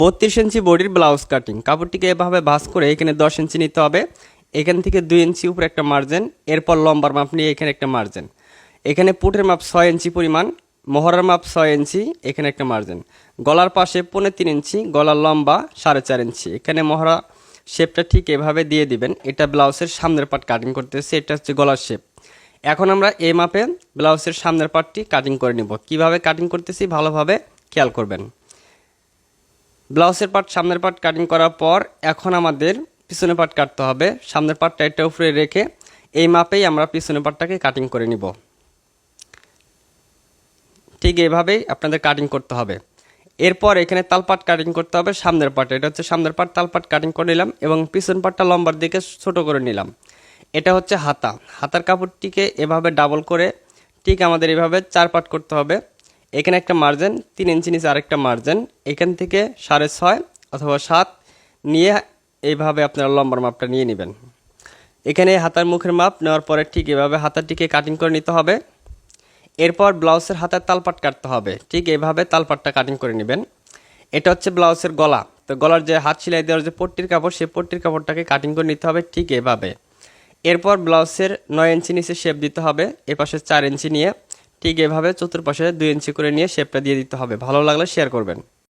বত্রিশ ইঞ্চি বডির blouse cutting. কাপড়টিকে এভাবে ভাঁজ করে এখানে দশ ইঞ্চি নিতে হবে। এখান থেকে দুই ইঞ্চি উপরে একটা মার্জিন এরপর লম্বার মাপ নিয়ে এখানে একটা মার্জিন এখানে পুটের মাপ ছয় ইঞ্চি পরিমাণ মহড়ার মাপ ছয় ইঞ্চি, এখানে একটা মার্জিন গলার পাশে পৌনে তিন ইঞ্চি, গলার লম্বা সাড়ে চার ইঞ্চি। এখানে মহড়া শেপটা ঠিক এভাবে দিয়ে দিবেন। এটা ব্লাউজের সামনের পার্ট কাটিং করতেছে, এটা হচ্ছে গলার শেপ এখন আমরা এই মাপে ব্লাউজের সামনের পার্টটি কাটিং করে নিব। কীভাবে কাটিং করতেছি ভালোভাবে খেয়াল করবেন। ব্লাউজের পার্ট সামনের পার্ট কাটিং করার পর এখন আমাদের পিছনের পার্ট কাটতে হবে। সামনের পার্টটা এটা উপরে রেখে এই মাপেই আমরা পিছনের পার্টটাকে কাটিং করে নিব। ঠিক এইভাবেই আপনাদের কাটিং করতে হবে। এরপর এখানে তালপাট কাটিং করতে হবে সামনের পার্ট এটা হচ্ছে সামনের পার্ট তালপাট কাটিং করে নিলাম এবং পিছন পার্টটা লম্বার দিকে ছোট করে নিলাম। এটা হচ্ছে হাতা। হাতার কাপড়টিকে এভাবে ডাবল করে ঠিক আমাদের এভাবে চার পাট করতে হবে। এখানে একটা মার্জিন তিন ইঞ্চি নিচে আরেকটা মার্জিন এখান থেকে সাড়ে ছয় অথবা সাত নিয়ে এইভাবে আপনারা লম্বার মাপটা নিয়ে নেবেন। এখানে হাতার মুখের মাপ নেওয়ার পরে ঠিক এভাবে হাতারটিকে কাটিং করে নিতে হবে। এরপর ব্লাউজের হাতের তালপাট কাটতে হবে। ঠিক এভাবে তালপাটটা কাটিং করে নেবেন। এটা হচ্ছে ব্লাউজের গলা। তো গলার যে হাত সেলাই দেওয়ার যে পট্টির কাপড়, সেই পট্টির কাপড়টাকে কাটিং করে নিতে হবে ঠিক এভাবে। এরপর ব্লাউজের নয় ইঞ্চি নিচে শেপ দিতে হবে। এপাশে চার ইঞ্চি নিয়ে ঠিক এভাবে চতুর্পাশে দুই ইঞ্চি করে নিয়ে শেপটা দিয়ে দিতে হবে। ভালো লাগলে শেয়ার করবেন।